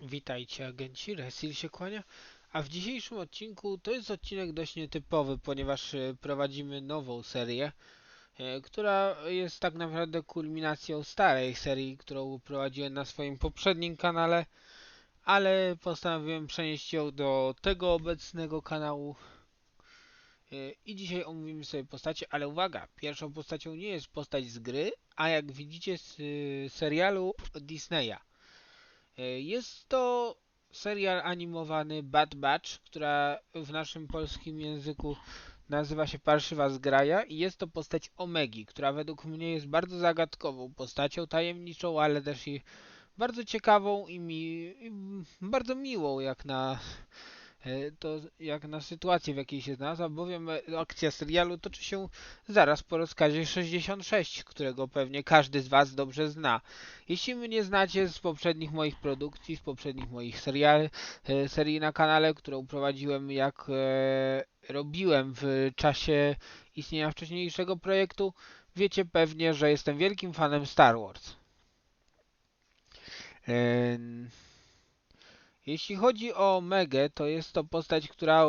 Witajcie agenci, Resil się kłania. A w dzisiejszym odcinku to jest odcinek dość nietypowy, ponieważ e, prowadzimy nową serię, e, która jest tak naprawdę kulminacją starej serii, którą prowadziłem na swoim poprzednim kanale, ale postanowiłem przenieść ją do tego obecnego kanału. E, I dzisiaj omówimy sobie postacie, ale uwaga, pierwszą postacią nie jest postać z gry, a jak widzicie z y, serialu Disneya. E, Jest to serial animowany Bad Batch, która w naszym polskim języku nazywa się Parszywa Zgraja i jest to postać Omegi, która według mnie jest bardzo zagadkową postacią, tajemniczą, ale też i bardzo ciekawą i, mi, i bardzo miłą jak na e, to jak na sytuację w jakiej się znalazła, bowiem akcja serialu toczy się zaraz po rozkazie 66, którego pewnie każdy z Was dobrze zna. Jeśli mnie znacie z poprzednich moich produkcji, z poprzednich moich seriali, e, serii na kanale, którą prowadziłem jak e, robiłem w czasie istnienia wcześniejszego projektu, wiecie pewnie, że jestem wielkim fanem Star Wars. Jeśli chodzi o Megę, to jest to postać, która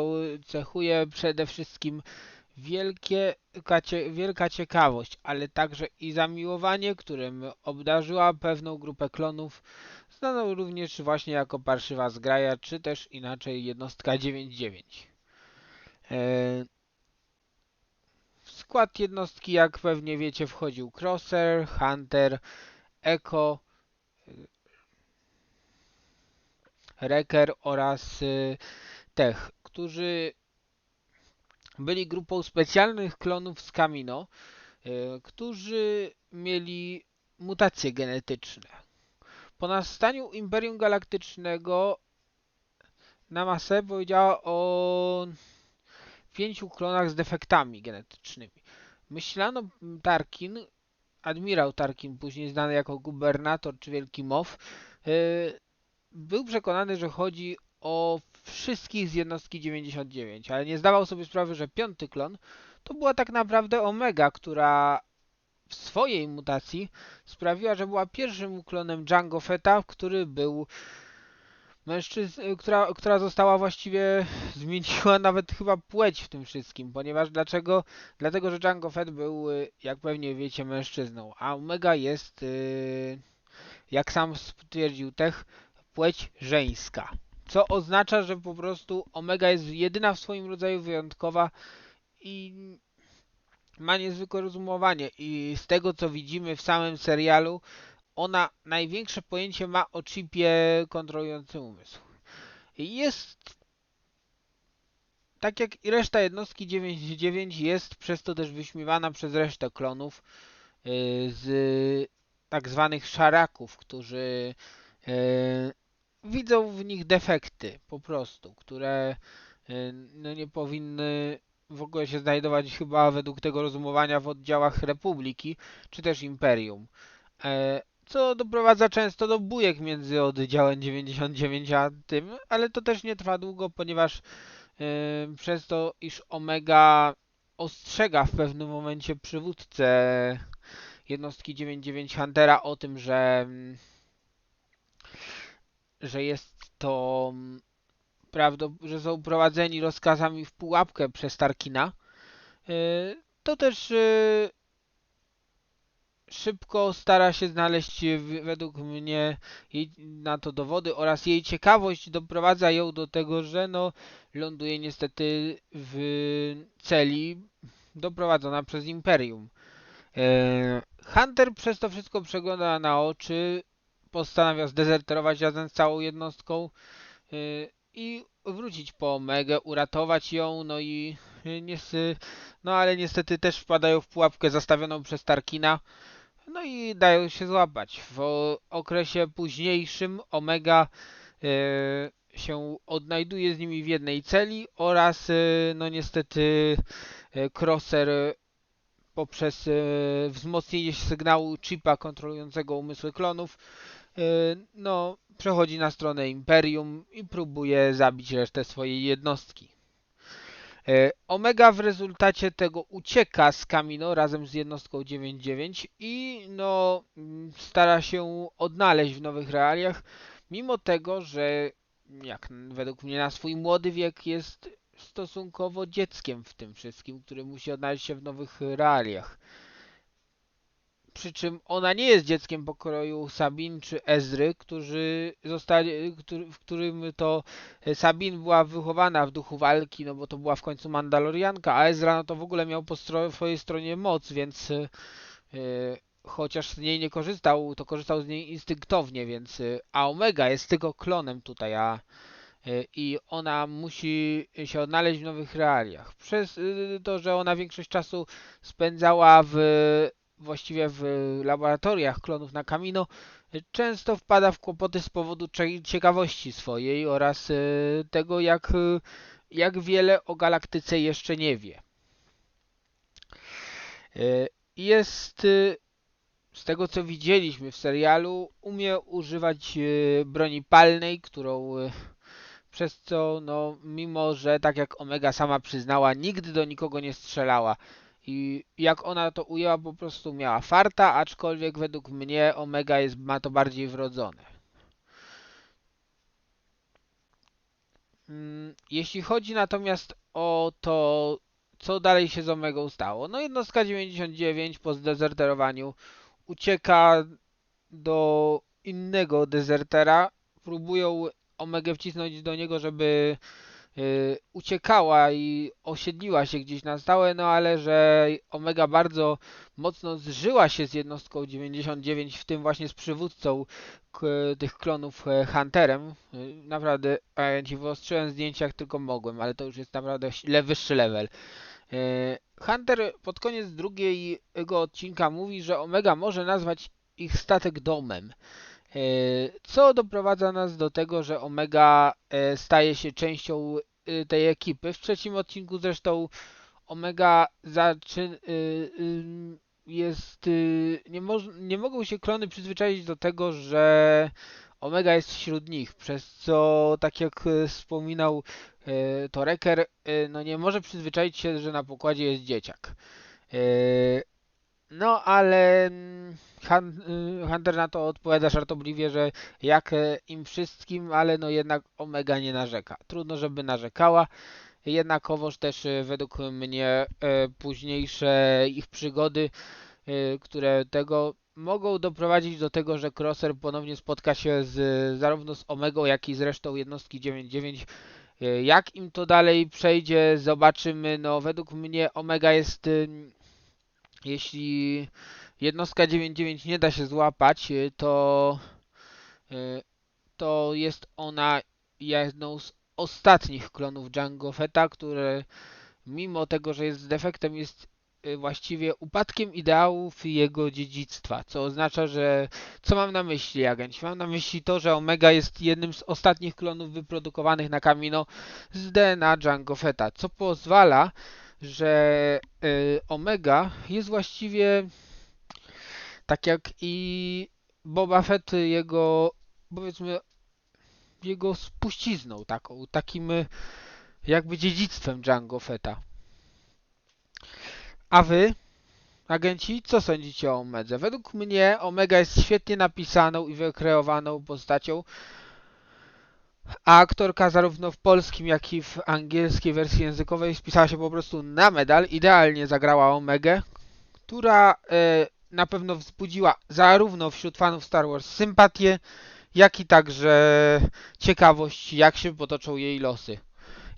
cechuje przede wszystkim wielkie, wielka ciekawość, ale także i zamiłowanie, którym obdarzyła pewną grupę klonów, znaną również właśnie jako Parszywa Zgraja, czy też inaczej jednostka 99. E, W skład jednostki, jak pewnie wiecie, wchodził Crosser, Hunter, Echo, Wrecker oraz y, Tech, którzy byli grupą specjalnych klonów z Kamino, y, którzy mieli mutacje genetyczne. Po nastaniu Imperium Galaktycznego Namase powiedziała o pięciu klonach z defektami genetycznymi. Myślano Tarkin, admirał Tarkin, później znany jako gubernator czy Wielki Mow, y, był przekonany, że chodzi o wszystkich z jednostki 99, ale nie zdawał sobie sprawy, że piąty klon to była tak naprawdę Omega, która w swojej mutacji sprawiła, że była pierwszym klonem Django Fetta, który był mężczyzn, która, która została właściwie zmieniła nawet chyba płeć w tym wszystkim, ponieważ dlaczego? Dlatego, że Django Fett był, y, jak pewnie wiecie, mężczyzną, a Omega jest, y, jak sam stwierdził Tech, płeć żeńska. Co oznacza, że po prostu Omega jest jedyna w swoim rodzaju wyjątkowa i ma niezwykłe rozumowanie. I z tego co widzimy w samym serialu, ona największe pojęcie ma o chipie kontrolującym umysł. Jest tak jak i reszta jednostki 99 jest przez to też wyśmiewana przez resztę klonów yy, z tak zwanych szaraków, którzy yy, widzą w nich defekty po prostu, które y, no nie powinny w ogóle się znajdować chyba według tego rozumowania w oddziałach Republiki czy też Imperium. E, Co doprowadza często do bujek między oddziałem 99 a tym, ale to też nie trwa długo, ponieważ y, przez to, iż Omega ostrzega w pewnym momencie przywódcę jednostki 99 Huntera o tym, że mm, że jest to mm, prawdą, że są prowadzeni rozkazami w pułapkę przez Tarkina, y, to też y, szybko stara się znaleźć y, według mnie na to dowody oraz jej ciekawość doprowadza ją do tego, że no ląduje niestety w celi doprowadzona przez Imperium. Hunter przez to wszystko przegląda na oczy, postanawia zdezerterować razem z całą jednostką y, i wrócić po Omegę, uratować ją, no i y, niestety, no ale niestety też wpadają w pułapkę zastawioną przez Tarkina, no i dają się złapać. W okresie późniejszym Omega y, się odnajduje z nimi w jednej celi oraz y, no niestety y, Crosser poprzez y, wzmocnienie sygnału chipa kontrolującego umysły klonów no, przechodzi na stronę Imperium i próbuje zabić resztę swojej jednostki. E, Omega w rezultacie tego ucieka z Kamino razem z jednostką 9.9 i no, stara się odnaleźć w nowych realiach, mimo tego, że jak według mnie na swój młody wiek jest stosunkowo dzieckiem w tym wszystkim, który musi odnaleźć się w nowych realiach. Przy czym ona nie jest dzieckiem pokroju Sabin czy Ezry, którzy zostali, który, w którym to Sabin była wychowana w duchu walki, no bo to była w końcu Mandalorianka, a Ezra no to w ogóle miał po swojej stronie moc, więc yy, chociaż z niej nie korzystał, to korzystał z niej instynktownie, więc yy, a Omega jest tylko klonem tutaj, a i ona musi się odnaleźć w nowych realiach. Przez to, że ona większość czasu spędzała w właściwie w laboratoriach klonów na Kamino, często wpada w kłopoty z powodu ciekawości swojej oraz e, tego, jak, e, jak wiele o galaktyce jeszcze nie wie. E, Jest, z tego co widzieliśmy w serialu, umie używać broni palnej, którą przez co, no, mimo że tak jak Omega sama przyznała, nigdy do nikogo nie strzelała. I jak ona to ujęła, po prostu miała farta, aczkolwiek według mnie Omega jest, ma to bardziej wrodzone. Mm, Jeśli chodzi natomiast o to, co dalej się z Omegą stało, no jednostka 99 po zdezerterowaniu ucieka do innego dezertera, próbują Omegę wcisnąć do niego, żeby uciekała i osiedliła się gdzieś na stałe, no ale że Omega bardzo mocno zżyła się z jednostką 99, w tym właśnie z przywódcą tych klonów e, Hunterem. Y, Naprawdę, ja ci wyostrzyłem zdjęcia jak tylko mogłem, ale to już jest naprawdę le, wyższy level. Y, Hunter pod koniec drugiego odcinka mówi, że Omega może nazwać ich statek domem. E, Co doprowadza nas do tego, że Omega e, staje się częścią e, tej ekipy. W trzecim odcinku zresztą Omega zaczy, y, jest. Nie, moż, nie mogą się klony przyzwyczaić do tego, że Omega jest wśród nich, przez co, tak jak wspominał Toreker, no nie może przyzwyczaić się, że na pokładzie jest dzieciak. No ale mm, y, Hunter na to odpowiada żartobliwie, że jak e, im wszystkim, ale no jednak Omega nie narzeka. Trudno, żeby narzekała. Jednakowoż też e, według mnie e, późniejsze ich przygody, które tego mogą doprowadzić do tego, że Crosser ponownie spotka się z, zarówno z Omegą, jak i z resztą jednostki 99. E, Jak im to dalej przejdzie, zobaczymy. No, według mnie Omega jest, jeśli jednostka 99 nie da się złapać, y, to, y, to jest ona jedną z ostatnich klonów Django Fetta, które mimo tego, że jest defektem, jest y, właściwie upadkiem ideałów jego dziedzictwa, co oznacza, że co mam na myśli, agenci? Mam na myśli to, że Omega jest jednym z ostatnich klonów wyprodukowanych na Kamino z DNA Django Fetta, co pozwala, że y, Omega jest właściwie tak jak i Boba Fett jego powiedzmy jego spuścizną taką, takim y, jakby dziedzictwem Django Fetta. A wy, agenci, co sądzicie o Omedze? Według mnie Omega jest świetnie napisaną i wykreowaną postacią, a aktorka zarówno w polskim, jak i w angielskiej wersji językowej spisała się po prostu na medal. Idealnie zagrała Omegę, która e, na pewno wzbudziła zarówno wśród fanów Star Wars sympatię, jak i także ciekawość, jak się potoczą jej losy.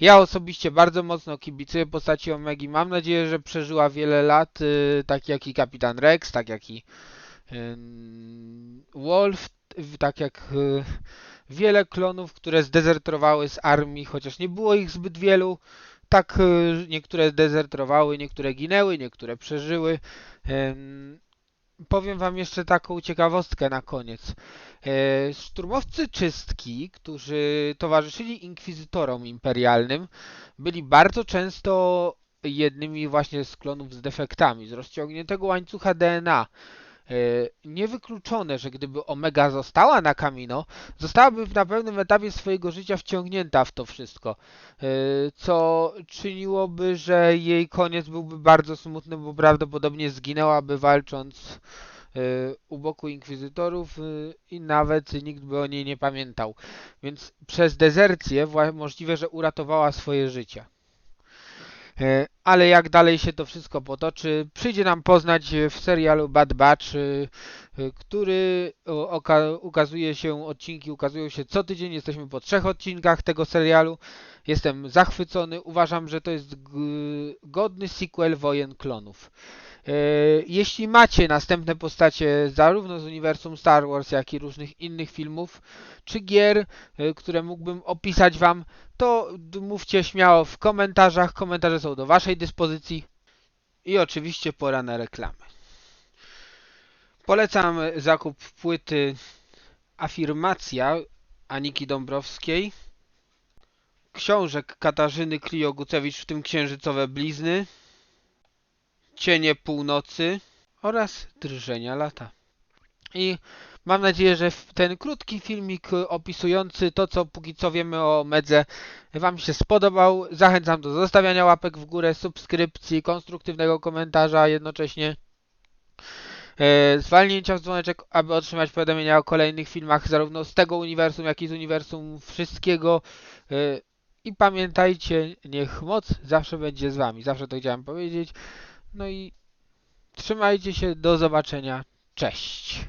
Ja osobiście bardzo mocno kibicuję postaci Omegi. Mam nadzieję, że przeżyła wiele lat, y, tak jak i Kapitan Rex, tak jak i Wolf, tak jak y, wiele klonów, które zdezerterowały z armii, chociaż nie było ich zbyt wielu. Tak y, niektóre zdezerterowały, niektóre ginęły, niektóre przeżyły. Powiem wam jeszcze taką ciekawostkę na koniec. E, Szturmowcy czystki, którzy towarzyszyli inkwizytorom imperialnym, byli bardzo często jednymi właśnie z klonów z defektami, z rozciągniętego łańcucha DNA. E, Niewykluczone, że gdyby Omega została na Kamino, zostałaby na pewnym etapie swojego życia wciągnięta w to wszystko, e, co czyniłoby, że jej koniec byłby bardzo smutny, bo prawdopodobnie zginęłaby walcząc e, u boku inkwizytorów i nawet nikt by o niej nie pamiętał. Więc przez dezercję możliwe, że uratowała swoje życie. E, Ale jak dalej się to wszystko potoczy, przyjdzie nam poznać w serialu Bad Batch, e, e, który ukazuje się, odcinki ukazują się co tydzień, jesteśmy po trzech odcinkach tego serialu. Jestem zachwycony, uważam, że to jest godny sequel Wojen Klonów. Jeśli macie następne postacie zarówno z uniwersum Star Wars, jak i różnych innych filmów czy gier, które mógłbym opisać Wam, to mówcie śmiało w komentarzach. Komentarze są do Waszej dyspozycji. I oczywiście pora na reklamy. Polecam zakup płyty Afirmacja Aniki Dąbrowskiej, książek Katarzyny Klio-Gucewicz, w tym Księżycowe Blizny, Cienie Północy oraz Drżenia Lata. I mam nadzieję, że ten krótki filmik y, opisujący to, co póki co wiemy o Medze, Wam się spodobał. Zachęcam do zostawiania łapek w górę, subskrypcji, konstruktywnego komentarza, jednocześnie e, zwalnięcia w dzwoneczek, aby otrzymać powiadomienia o kolejnych filmach zarówno z tego uniwersum, jak i z uniwersum wszystkiego. E, I pamiętajcie, niech moc zawsze będzie z Wami. Zawsze to chciałem powiedzieć. No i trzymajcie się, do zobaczenia. Cześć.